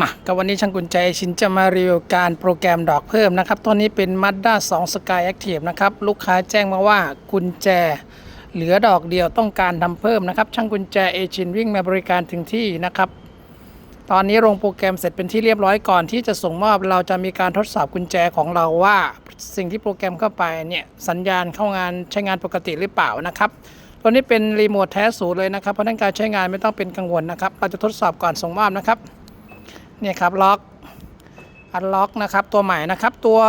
มากับวันนี้ช่างกุญแจชินจะมารีวิวการโปรแกรมดอกเพิ่มนะครับตัวนี้เป็น Mazda 2 Sky Active นะครับ ลูกค้าแจ้งมาว่ากุญแจ เหลือดอกเดียวต้องการทำเพิ่มนะครับ ช่างกุญแจเอชินวิ่งมาบริการถึงที่นะครับ ตอนนี้ลงโปรแกรมเสร็จเป็นที่เรียบร้อยก่อนที่จะส่งมอบเราจะมีการทดสอบกุญแจของเราว่า สิ่งที่โปรแกรมเข้าไปเนี่ยสัญญาณเข้างานใช้งานปกติหรือเปล่านะครับตัวนี้เป็นรีโมทแท้สูตรเลยนะครับเพราะฉะนั้นการใช้งานไม่ต้องเป็นกังวลนะครับเราจะทดสอบก่อนส่งมอบนะครับ เนี่ยครับล็อกอันล็อกนะครับตัวใหม่นะครับตัว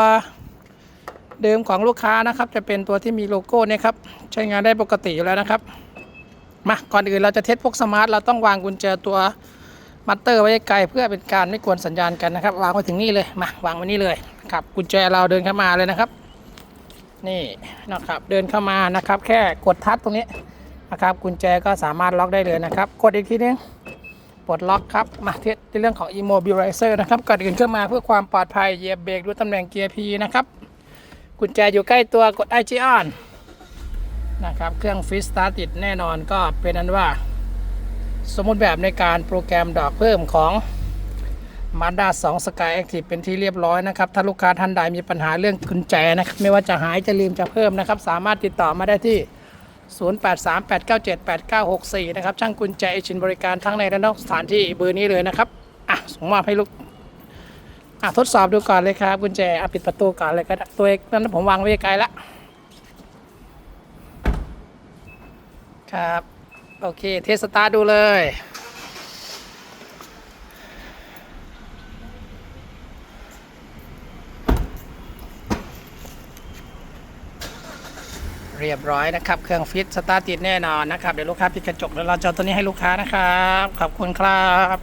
เดิมของลูกค้านะครับจะเป็นตัวที่มีโลโก้เนี่ยครับใช้งานได้ปกติอยู่แล้วนะครับมาก่อนอื่นเราจะเทสพวกสมาร์ทเราต้องวางกุญแจตัวมัตเตอร์ไว้ไกลเพื่อเป็นการไม่กวนสัญญาณกันนะครับ วางไว้ถึงนี่เลยมาวางไว้นี่เลยครับกุญแจเราเดินเข้ามาเลยนะครับ นี่นะครับเดินเข้ามานะครับ แค่กดทัชตรงนี้นะครับกุญแจก็สามารถล็อกได้เลยนะครับ กดอีกทีนึง ปลดล็อกครับ มาเทสในเรื่องของ immobilizer นะครับก่อนอื่นขึ้นมาเพื่อความปลอดภัยเหยียบเบรกด้วยตำแหน่งเกียร์ P นะครับ กุญแจอยู่ใกล้ตัวกด IG on นะครับ เครื่องฟิสตาร์ติดแน่นอนก็เป็นนั้นว่า สมมติแบบในการโปรแกรมดอกเพิ่มของ Mazda 2 Sky Active เป็นที่เรียบร้อยนะครับ ถ้าลูกค้าท่านใดมีปัญหาเรื่องกุญแจนะครับ ไม่ว่าจะหายจะลืมจะเพิ่มนะครับ สามารถติดต่อมาได้ที่ 0838978964 นะครับ ช่างกุญแจชินบริการทั้งในและนอกสถานที่เบอร์นี้เลยนะครับ อะส่งมอบให้ลูก อะทดสอบดูก่อนเลยครับ กุญแจอะปิดประตูก่อนเลยก็ได้ตัวเองนั้นผมวางไว้ไกลละ ครับ โอเค เทสตาร์ดูเลย เรียบร้อยนะครับ เครื่องฟิตสตาร์ทติดแน่นอนนะครับ เดี๋ยวลูกค้าปิดกระจกแล้วเราจะเอตัวนี้ให้ลูกค้านะครับ ขอบคุณครับ